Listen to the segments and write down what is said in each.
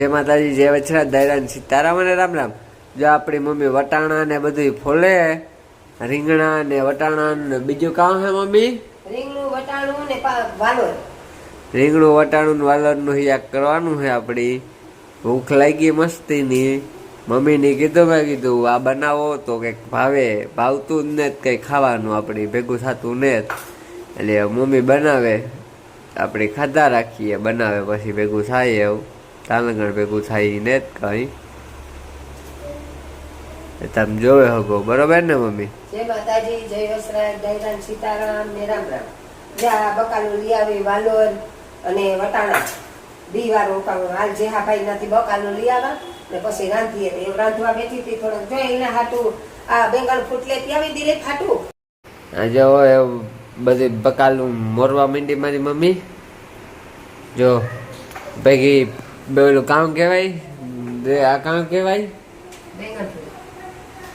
જય માતાજી જય વચરા દૈરાન સીતારામ અને રામ રામ. જો આપણી મમ્મી વટાણા ને બધું ફોલે રીંગણા ને વટાણા ને બીજું કામ હે મમ્મી? રીંગણું વટાણું ને વાલોર. રીંગણું વટાણું ને વાલરનું યાક કરવાનું છે આપણી ભૂખ લાગી મસ્તીની. મમ્મીને કીધું મેં કીધું આ બનાવો તો કંઈક ભાવે ભાવતું જ ને કંઈ ખાવાનું આપણે ભેગું થતું ને એટલે મમ્મી બનાવે. આપણે ખાધા રાખીએ બનાવે પછી ભેગું થાય એવું. તાલંગણ ભેગું થાય ને જ કંઈ. તમે જોવે હગો બરોબર ને મમ્મી? જય માતાજી જય વસરાય દૈરાન સીતારામ ને રામ રામ. જ્યાં બકાલું લઈ આવે વાલોર અને વટાણા. દી વાર હાલ જે હા ભાઈ નથી બકાલું લઈ આવા. ને પછી રાંધીએ. એ રાંધવા બેઠી હતી થોડોક. જો એના હાટું આ બેંગણ ફૂટ લેતી આવી દિલીપ હાટું આ જો બધી બકાલું મોરવા માંડી મારી મમ્મી. જો ભેગી પેલું કામ કહેવાય? આ કામ કહેવાય?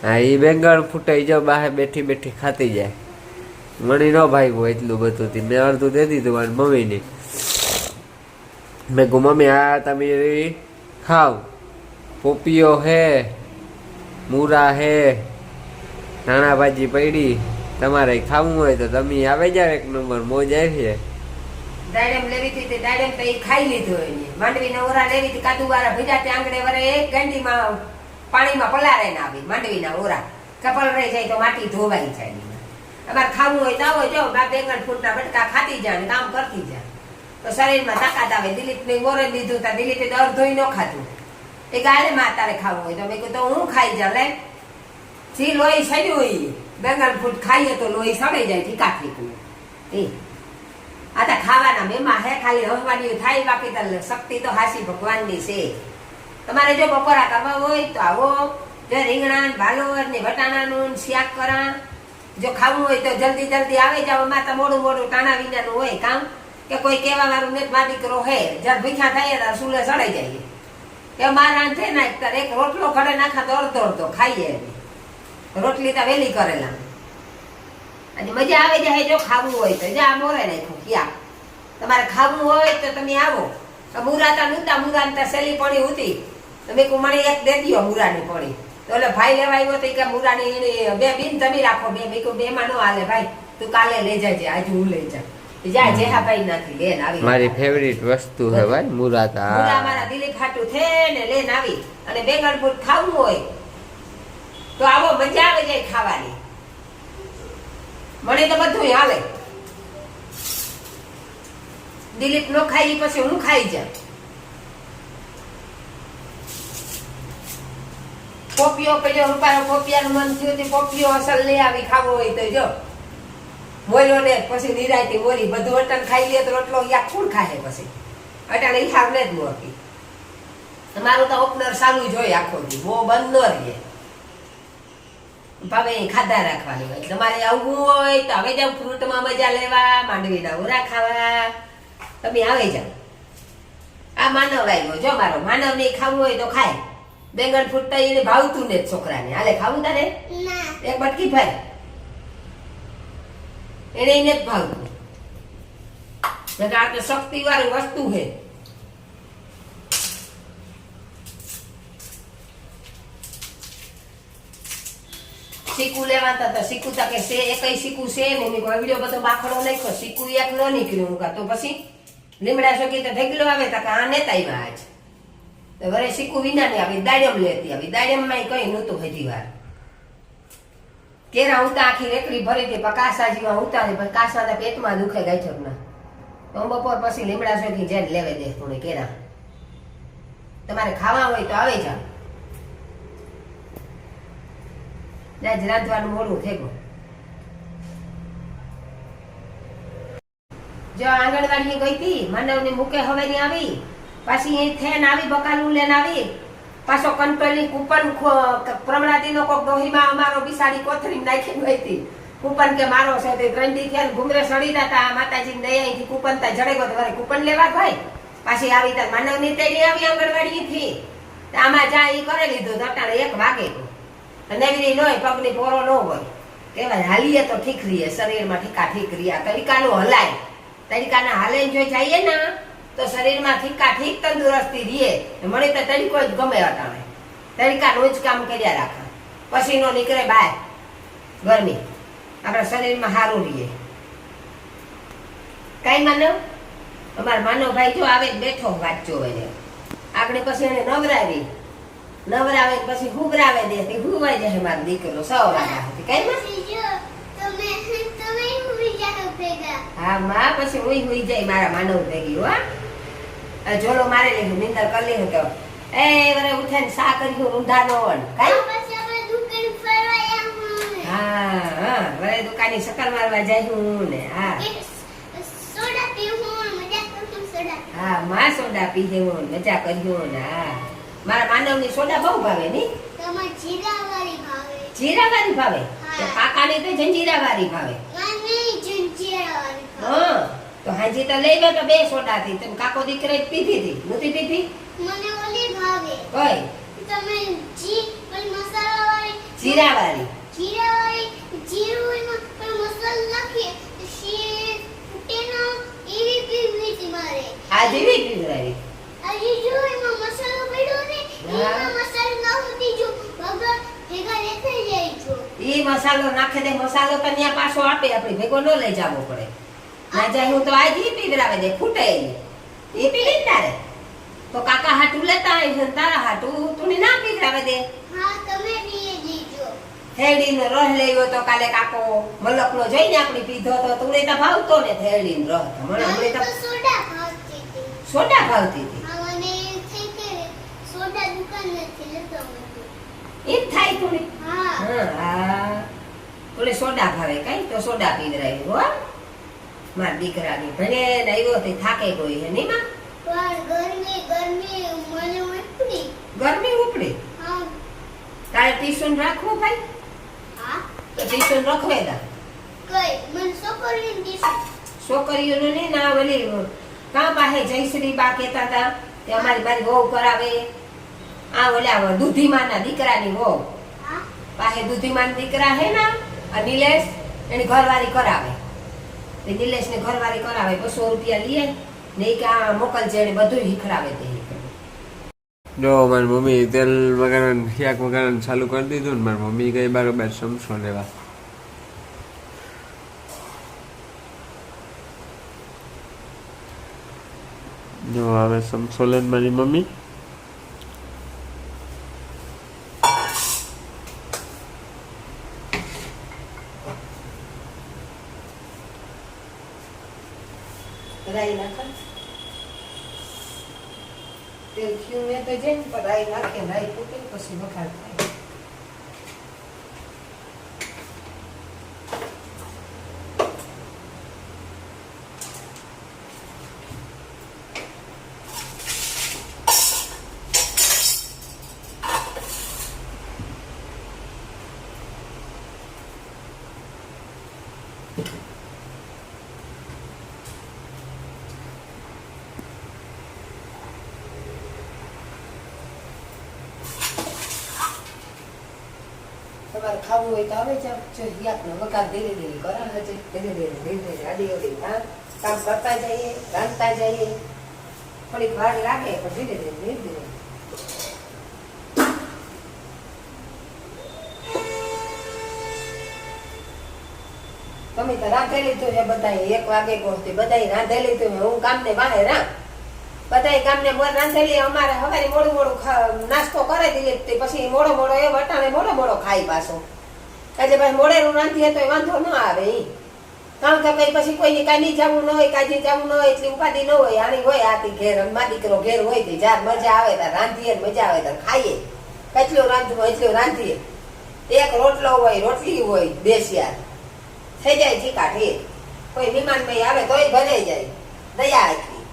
હા એ બેંગણ ફૂટાઈ જાવ બહાર બેઠી બેઠી ખાતી જાય. મણી ન ભાગ્યું એટલું બધું થી. મેં અડધું દે દીધું મારી મમ્મીને. મેં કહું મમ્મી આ તમે ખાવ. પોપીઓ હે મૂરા હે નાણા ભાજી પડી. તમારે ખાવું હોય તો તમે આવે જાવ એક નંબર મોજ આવી દાડમ લેવી હતી તે દાડમ તો એ ખાઈ લીધો એને માંડવીના ઓરા લેવી હતી કાદુ વાળા ભીડા તે આંગણે વરે એક ગાંડીમાં પાણીમાં પલારે ના આવી માંડવીના ઓરા. કપલ રહી જાય તો માટી ધોવાઈ જાય અમારે ખાવું હોય તો આવો જો બા બેંગણ ફૂટના બટકા ખાતી જાય ને કામ કરતી જાય તો શરીરમાં તાકાત આવે. દિલીપને મોરે લીધું તા, દિલીપે તો અડધોય ન ખાધું. એ ગાલે માં તારે ખાવું હોય. તો મેં કીધું, તો હું ખાઈ જા, લે. જી લોહી સડ્યું હોય, બેંગણ ફૂટ ખાઈએ તો લોહી સડાઈ જાય ઠીકા ઠીકનું એ. આ તો ખાવાના મેમાં હે, ખાલી હસવાની થાય બાકી તો શક્તિ તો હાસી ભગવાનની છે. તમારે જો બપોરા કરવા હોય તો આવો. જો રીંગણા ને ભાલોર ને વટાણાનું શાક કરા. જો ખાવું હોય તો જલ્દી જલ્દી આવી જાવ અમારે તો મોડું મોડું ટાણા વિનાનું હોય કામ. કે કોઈ કહેવા વાળું ને મા દીકરો હે જ્યારે ભીખા થાય ત્યારે સુલે સડાઈ જાય. કે મારા છે ને એક રોટલો ખડે નાખા તો અડધો અડધો ખાઈએ. રોટલી તો વેલી કરેલા અને મજા આવે જાય જો ખાવું હોય તો. જા મોરે નાખું ક્યાં? તમારે ખાવું હોય તો તમે આવો. મુરાતા નૂતા મુરા ને સેલી પડી હતી. તમે કુમાણી એક દે દ્યો મુરાની પડી. તો એટલે ભાઈ લેવા આવ્યો તો કે મુરાની બે બિન તમે રાખો. બે કહ્યું બે માં નો હાલે ભાઈ તું કાલે લઈ જાય આજે હું લઈ જા જા જેહા ભાઈ નથી લેન આવી. મારી ફેવરિટ વસ્તુ હે ભાઈ મુરાતા. મુરા મારા દિલીપ ખાટું થે ને લેન આવી. અને બેંગણ ફૂટ ખાવું હોય તો આવો મજા આવે જાય ખાવાની. મને તો બધું હાલે. દિલીપ નો ખાઈ પછી હું ખાઈ જાય પોપિયો પેલો રૂપાયો પોપિયાનું મન થયું તે પોપિયો અસલ લઈ આવી ખાવો હોય તો જો. મોર્યો ને પછી નિરાયતી મોરી બધું અટન ખાઈ લે તો રોટલો યા ખૂણ ખાય પછી? અટાણે ઈ હાર ને જ મોટી મારું તો ઓપનર ચાલુ જ હોય આખો દી, બહુ બંધ ન રહીએ ભાવે ખાધા રાખવાનું હોય. તમારે આવવું હોય તો હવે જાવ ફ્રૂટમાં મજા લેવા માંડવીના ઉરા ખાવા. તમે આવે જાવ આ માનવ આવ્યો જો મારો. માનવ ને ખાવું હોય તો ખાય. બેંગણ ફૂટતા એને ભાવતું ને છોકરાને. હાલે ખાવું તારે? એક બટકી ભાઈ. એને એને જ ભાવતું. શક્તિ વાળી વસ્તુ છે. શીકુ લેવાતા સીકુ તા કે છે એકય સીકુ છે ને મેં કોઈ વિડિયો બધો બાખડો નાખ્યો. શીકુ એક ન નીકળ્યું. કા તો પછી લીમડા શોકી તો ઢગલો આવે તા કે આ નેતા આવ્યા આજ. તો વરે સીકુ વિના ને આવી, દાડમ લેતી આવી. દાડમમાં કઈ નહોતું હજી વાર. કેરા ઉતા આખી રેકડી ભરી હતી પણ જેવા ઉતારી પણ કાસા ના પેટમાં દુખે ગાયઠક ના. તો બપોર પછી લીમડા શોકી જેને લેવે દે થોડી કેરા. તમારે ખાવા હોય તો આવે જાવ રાંધવાનું મોડું થેગો જો આંગણવાડી ગઈ હતી માનવને મૂકે હવે ની આવી, પાછી અહીં થેન આવી, બકાલું લેન આવી, પાછો કંટ્રોલની કૂપન પ્રમણાદીનો કોક ડોહીમાં અમારો બિસાડી કોથરી નાખી ગઈ હતી. કૂપન કે મારો છે તે ગ્રંડી થયા ઘુમરે સડી હતા માતાજી ને અહીંથી કૂપન તા જડે ગયો તમારે કૂપન લેવા ભાઈ પાછી આવી તાર માનવની તેડી આવી આંગણવાડી થી આમાં જા એ કરે લીધું તો અટાણે એક વાગે. નવરી ન હોય, પગની પોરો ન હોય. કહેવાય, હાલીએ તો ઠીક રહીએ, શરીરમાં ઠીકા ઠીક રહ્યા. તરીકાનું હલાય. તરીકાના હાલે જો જઈએ ને, તો શરીરમાં ઠીકા ઠીક, તંદુરસ્તી રહીએ. મને તો તરીકો જ ગમે અટાણે તરીકાનું જ કામ કર્યા રાખે. પસીનો નીકળે બહાર ગરમી. આપણા શરીરમાં સારું રહીએ. કઈ માનવ અમારા માનવભાઈ જો આવે બેઠો વાંચો એને આપણે પછી એને નવરાવી. નવરાવે પછી હુગરાવે દે તે હુવાઈ જશે મારો દીકરો સો વાગ્યા સુધી કઈ હા માં પછી હુઈ હુઈ જાય મારા માનવ ભેગી હો. જોલો મારે લીધું નિંદર કરી લીધું તો. એ વરે ઉઠે ને સા કર્યું રૂંધા નો વણ કઈ? હા હા વરે દુકાની સકર મારવા જાય હું ને હા. સોડા પીવું મજા કરું સોડા. હા માં સોડા પી હું મજા કર્યું ને હા. મારા માનવની સોડા બહુ ભાવે ની તમાર જીરા વાળી ભાવે. જીરા વાળી ભાવે તો કાકાની તો જંજીરા વાળી ભાવે મને જંજીરા વાળી હા તો હાજી તો લઈ ગયો તો બે સોડા થી તમે કાકો દીકરે પીધી હતી. નથી પીધી? મને ઓલી ભાવે. કઈ? તમે જી પણ મસાલા વાળી જીરા વાળી જીરા વાળી જીરું એમાં પણ મસાલો નાખીએ શી ફૂટેનો એવી પીવી મારે. આ જેવી પીવડાવી. હજી જો એમાં મસાલો પડ્યો ને એમાં મસાલો ના હોતી જો ભગા ભેગા લેતા જાય છો ઈ મસાલો નાખે દે મસાલો તો ત્યાં પાછો આપે આપણે ભેગો ન લઈ જવો પડે. ના જાય હું તો આજ ઈ પીવરાવે દે ફૂટે ઈ. પીવી ને તારે? તો કાકા હાટું લેતા આવી છે તારા હાટું તું ના પીવરાવે દે? હા તમે પીએ દીજો. થેરડીનો રસ લેવો તો કાલે કાકો મલકનો જોઈને આપણે પીધો તો તુને તો ભાવતો ને થેડીનો રસ. મને તો તો સોડા ભાવતી સોડા ભાવતી હતી હા મને એમ થઈ કે સોડા થાય હા. ભાવે કઈ? તો સોડા પીવડાવી હો. મારા દીકરાની ભણે ને આવ્યો તે થાકે ગઈ હે નહીં માં? ગરમી ગરમી મને ઉપડી. ગરમી ઉપડી? હા. તારે ટ્યુશન રાખવું ભાઈ? હા. તો ટ્યુશન રાખવે દા. કઈ? મને છોકરીને દીશું છોકરીઓનું નહીં ના વલી કા પાસે જયશ્રી બા કહેતા હતા કે અમારી બારી બહુ કરાવે. આ ઓલા દૂધીમાના દીકરાની હો? પાસે દૂધીમાન દીકરા હે ના? આ નિલેશ એની ઘરવાળી કરાવે. એ નિલેશને ઘરવાળી કરાવે બસો રૂપિયા લઈએ ને ઈ કે આ મોકલજે એને બધું શીખડાવે તે જો મારી મમ્મી તેલ વગાડવાનું શાક વગાડવાનું ચાલુ કરી દીધું ને મારી મમ્મી ગઈ બરોબર સમસો લેવા. જો હવે સમસો લે મારી મમ્મી રાઈ નાખે તેલ થયું ને તો જેમ પણ રાઈ નાખે ને રાઈ ફૂટે ને પછી વઘાર થાય તમારે ખાવું હોય તો આવે છે. જો યાદ વઘાર ધીરે ધીરે કરા હજે ધીરે ધીરે ધીરે ધીરે આડી અડી હા. કામ કરતા જઈએ, રાંધતા જઈએ. થોડીક વાર લાગે, પણ ધીરે ધીરે ધીરે ધીરે. તમે તો રાંધેલી છે બધાય. એક વાગે પહોંચતી બધાય રાંધેલી તો હું કામને વાહે રા બધાય કામને મોર રાંધેલી અમારે હવારે મોડું મોડું નાસ્તો કરે તે. પછી મોડો મોડો એ વટાણે મોડો મોડો ખાઈ પાછો. એટલે ભાઈ મોડેનું રાંધીએ તો વાંધો ન આવે ઈ. કામ તો કઈ પછી કોઈને કાંઈ જવું ન હોય કાજી જવું ન હોય, એટલી ઉપાધિ ન હોય આની હોય આથી ઘેર મા દીકરો ઘેર હોય તે જાર મજા આવે ત્યાં રાંધીએ મજા આવે ત્યાં ખાઈએ. કેટલું રાંધવું એટલું રાંધીએ. એક રોટલો હોય, રોટલી હોય, બે થઈ જાય ઠીકા ઠીક કોઈ વિમાન ભાઈ આવે તોય ભરાઈ જાય. દયા આખી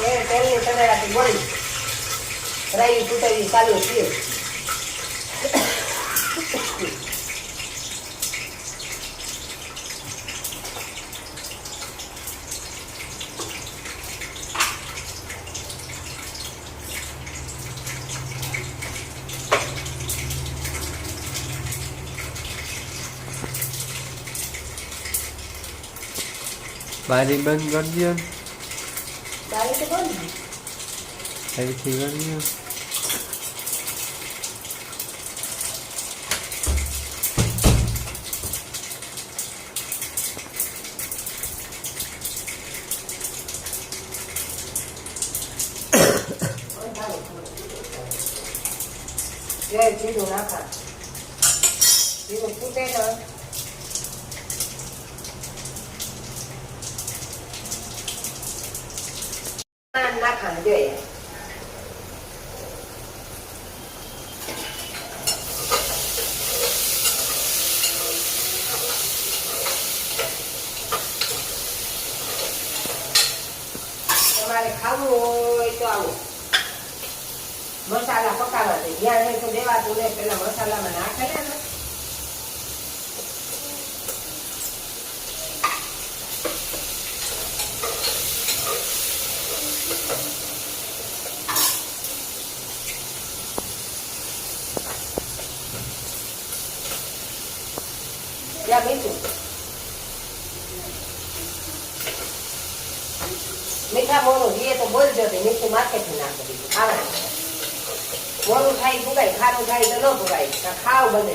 તેલ તેલની તળેલાથી મળી રાઈ તૂટાવી ચાલુ છે બારી બંધ કરી દો બારી તો બંધ આવી થઈ ગયું જીરું ફૂટે ને નાખા જોઈએ તમારે ખાવું હોય તો આવું મસાલા પકાવવા દે જ્યાં હોય તો દેવાતું ને પેલા મસાલામાં નાખે ને ત્યાં મીઠું મીઠા મોરું જોઈએ તો બોલજો તે મીઠું માર્કેટથી નાખી દીધું. ખાવાનું મોરું થાય ભૂગાય, ખારું થાય તો ન ભૂગાય. ખાવ બને.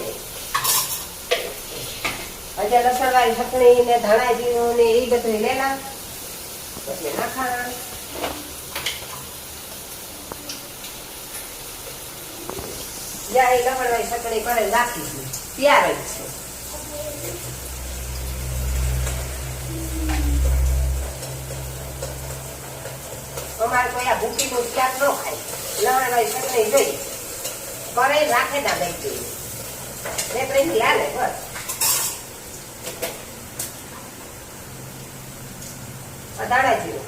હજે લસણવાળી ચટણી ને ધાણા જીરું ને એ બધું લેલા. પછી નાખા જ્યાં એ લસણવાળી ચટણી પડે નાખી. ત્યારે છે. અમારે કોઈ આ ભૂખી નું ક્યાંક ન ખાય. લવણવાળી ચટણી જઈ. કરે રાખે ના બેઠી ને ત્રણથી હાલે બસ. અદાડા જીવો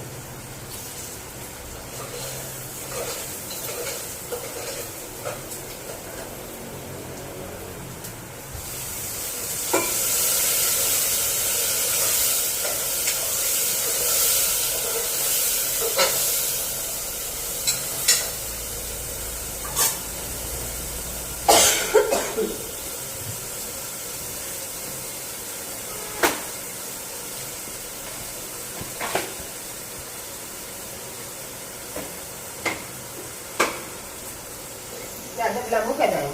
ત્યાં ડબલા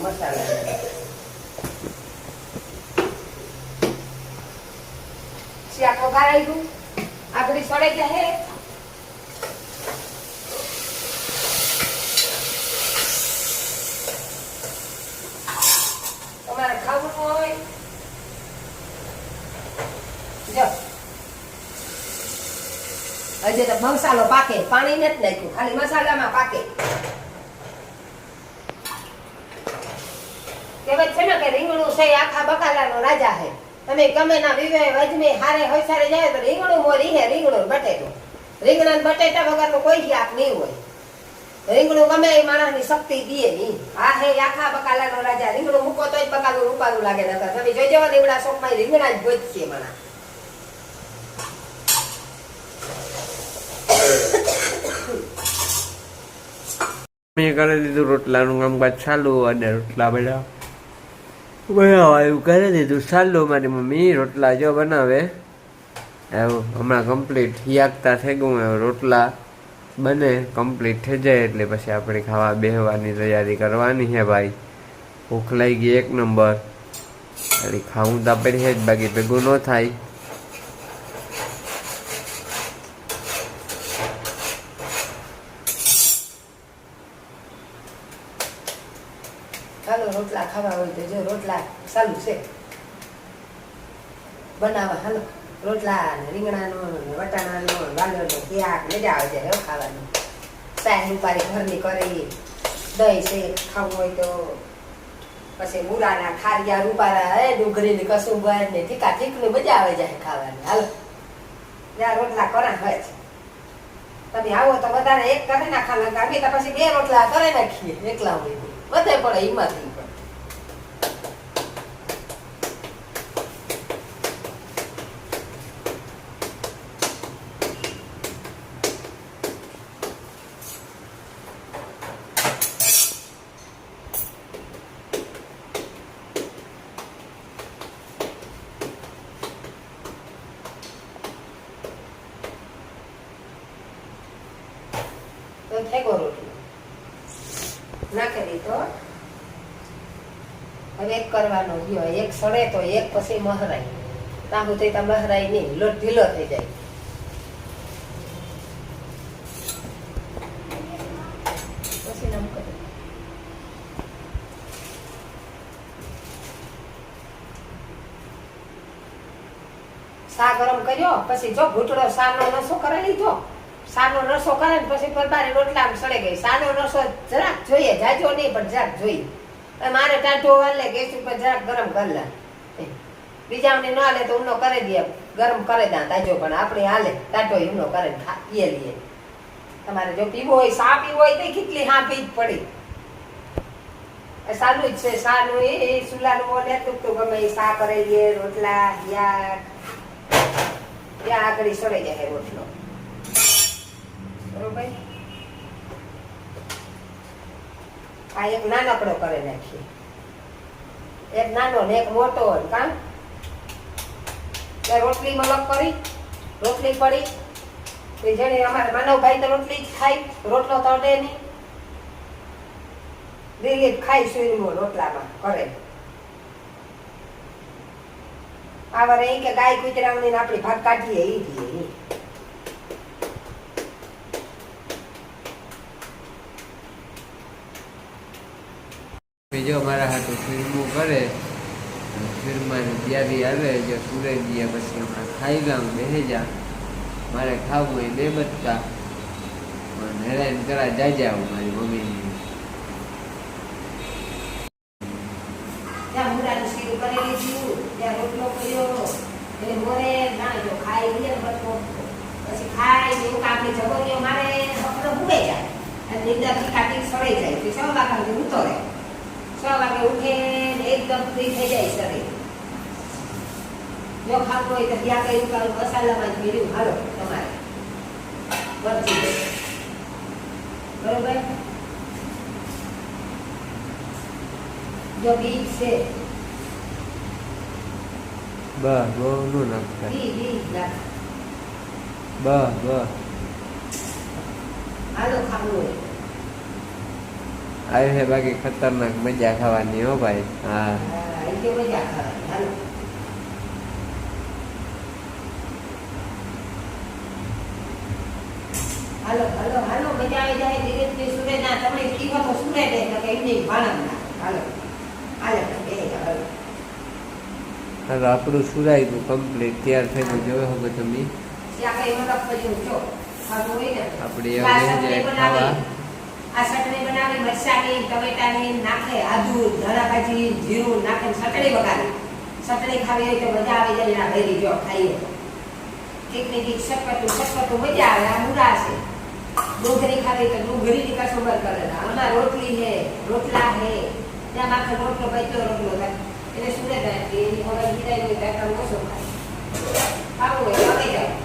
મસાલા શાક વઘારાઈ ગયું આગળી સળે જાય તમારે ખાવું હોય જો હજી તો મસાલો પાકે, પાણી નથી નાખ્યું, ખાલી મસાલામાં પાકે. કહેવાય છે ને કે રીંગણું છે આખા બકાલાનો રાજા છે. તમે ગમે ના વિવે, વજમે, હારે હોઈસારે જાય તો રીંગણું મોરી હે રીંગણું ને બટેટું. રીંગણા ને બટેટા વગરનું કોઈ શાક નહીં હોય. રીંગણું ગમે એ માણસની શક્તિ દીએ નહીં. આ હે આખા બકાલાનો રાજા. રીંગણું મૂકો તોય બકાલું રૂપાલું લાગે નતા તમે જોઈ જવા લીમડા શોખમાં રીંગણા જ ગોતશે માણસ મેં કરી દીધું રોટલાનું કામકાજ ચાલુ અને રોટલા બધા બનાવવા એવું કરી દીધું ચાલુ મારી મમ્મી રોટલા જો બનાવે એવું હમણાં કમ્પ્લીટ હિયાકતા થઈ ગયું હવે રોટલા બને કમ્પ્લીટ થઈ જાય એટલે પછી આપણે ખાવા બેહવાની તૈયારી કરવાની છે ભાઈ ભૂખ લાગી ગઈ એક નંબર એટલે ખાવું તો આપણે જ બાકી ભેગું ન થાય ચાલો રોટલા ખાવા હોય તો જો રોટલા ચાલુ છે. બનાવવા હાલો. રોટલા ને રીંગણાનો વટાણાનો વાલરનો ક્યાંક મજા આવે છે ખાવાની. સાહેબ ઉપારી ઘરની કરી દહીં છે, ખાવું હોય તો પછી મૂળાના ખારિયા રૂપારા એ ને કસુંબર ને ઠીકા ઠીકનું મજા આવે જાય ખાવાની. હાલો. ત્યાં રોટલા કરા હોય છે. તમે આવો તો વધારે એક કરી નાખા કારણ તો પછી બે રોટલા કરી નાખીએ, એકલા હોય બધે પડે એમાંથી. તો થેગો રોટલો. નાખી દીધો હવે એક કરવાનો ગયો એક સડે તો એક પછી મહરાય. ત્યાં થઈ તો મહરાય નહીં. લોટ ઢીલો થઈ જાય. પછી સા ગરમ કર્યો, પછી જો ઘૂંટડો સાનો શું કરી લીધો સાનો નસો કરે ને પછી પરબારે રોટલા સડે ગઈ. સાનો નસો જરાક જોઈએ, જાજો નહીં, પણ જરાક જોઈએ. મારે ટાઢો લે, ગેસ ઉપર જરાક ગરમ કરી લે. બીજાને ન હાલે તો ઊનો કરી દે, ગરમ કરે ત્યાં તાજો પણ આપણે હાલે. ટાઢો ઊનો કરે પીએ લઈએ તમારે જો પીવો હોય, સા પીવો હોય તો કેટલી હા પી જ પડી. સારું જ છે, સાનું એ સુલાનું બોલે તું તો ગમે એ સા કરે રોટલા, યા, ત્યાં આગળ સડે જાય રોટલો. આ એક નાનકડો કરી નાખીએ. એક નાનો ને એક મોટો હોય ત્યાં રોટલી મલક કરી, રોટલી પડી. જેને અમારે માનવભાઈ તો રોટલી જ ખાય રોટલો તળે નહીં. દિલીપ ખાય સુઈમાં રોટલામાં, કરે. આવા રહી કે ગાય કૂતરાઓની ને આપણી ભાગ કાઢીએ, ઈ દઈએ બીજો મારા હાથે ફિલ્મો કરે ફિલ્મમાં તૈયારી આવે, જો સુરજ ગયા પછી હમણાં ખાઈ ગામ જા મારે ખાવું હોય બે બચકા પણ કરા, જાજા આવું મારી મમ્મીની. જો જાય છ વાગે ઉઠે એકદમ ફ્રી થઈ જાય શરીર. જો ખાતું હોય તો ત્યાં કઈ ઉકાળું મસાલામાં જ મેળ્યું હાલો તમારે. વર્ચી બરોબર? જો બીજ છે. બા બહુ નું નાખતા બી બી નાખ. બા બા હાલો ખાવું હોય. આવી છે બાકી ખતરનાક મજા ખાવાની હો ભાઈ. હા. હાલો હાલો હાલો હાલો મજા આવી જાય ધીરે ધીરે સુરે ના તમે કીધો સુરે દે કે એમને ભાણમ ના. હાલો. હાલો બે હાલો. હાલો આપણું સુરાઈ ગયું કમ્પ્લીટ તૈયાર થઈ ગયું જોયો હવે તમે આપણે હવે ચટણી ખાવા. આ ચટણી બનાવી, મરચાની, ટમેટાની નાખે, આદુ, ધાણાભાજી, જીરું નાખે ને ચટણી વગાડી ચટણી ખાવી હોય તો મજા આવી જાય એના ભેરી જો ખાઈએ ઠીક ને ઠીક શકતું મજા આવે, આ મુરા છે. ડુંગળી ખાવી તો ડુંગળીની કસોબર કરે. આમાં રોટલી હે રોટલા હે ત્યાં માથે રોટલો બચ્યો રોટલો થાય. એટલે સુરે થાય એની વિદાય હોય ત્યાં કામ ઓછો ખાય. ખાવું હોય તો જાય